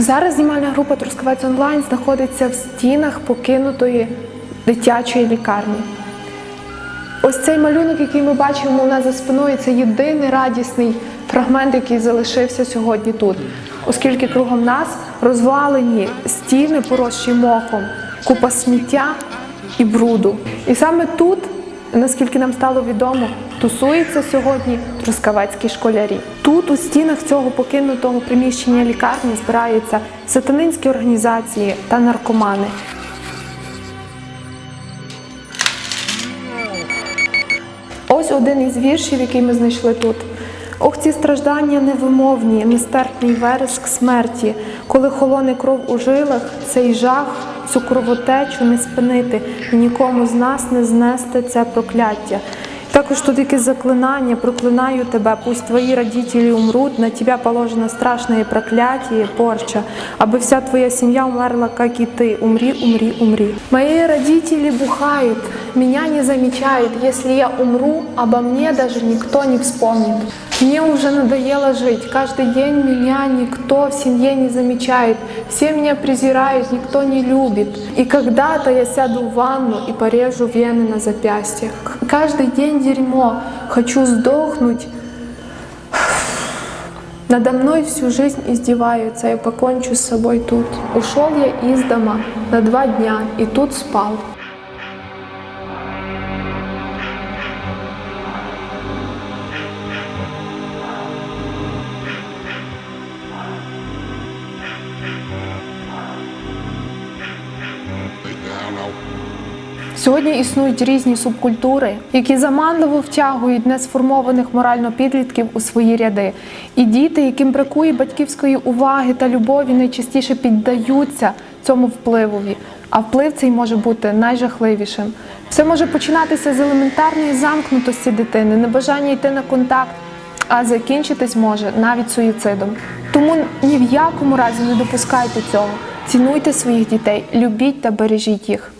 Зараз знімальна група Трускавець онлайн знаходиться в стінах покинутої дитячої лікарні. Ось цей малюнок, який ми бачимо у нас за спиною, це єдиний радісний фрагмент, який залишився сьогодні тут, оскільки кругом нас розвалені стіни, поросші мохом, купа сміття і бруду. І саме тут, наскільки нам стало відомо, тусуються сьогодні трускавецькі школярі. Тут, у стінах цього покинутого приміщення лікарні, збираються сатанинські організації та наркомани. Ось один із віршів, який ми знайшли тут. Ох, ці страждання невимовні, нестерпний вереск смерті, коли холоне кров у жилах, цей жах, цю кровотечу не спинити, нікому з нас не знести це прокляття. Також тут якесь заклинання, проклинаю тебе, пусть твої родителі умрут, на тебя положено страшное проклятие, порча, аби вся твоя семья умерла, как и ты. Умри, умри, умри. Мои родители бухают, меня не замечают. Если я умру, обо мне даже никто не вспомнит. Мне уже надоело жить. Каждый день меня никто в семье не замечает. Все меня презирают, никто не любит. И когда-то я сяду в ванну и порежу вены на запястьях. Каждый день дерьмо. Хочу сдохнуть. Надо мной всю жизнь издеваются, я покончу с собой тут. Ушел я из дома на два дня и тут спал. Сьогодні існують різні субкультури, які заманливо втягують несформованих морально підлітків у свої ряди. І діти, яким бракує батьківської уваги та любові, найчастіше піддаються цьому впливові. А вплив цей може бути найжахливішим. Все може починатися з елементарної замкнутості дитини, небажання йти на контакт, а закінчитись може навіть суїцидом. Тому ні в якому разі не допускайте цього. Цінуйте своїх дітей, любіть та бережіть їх.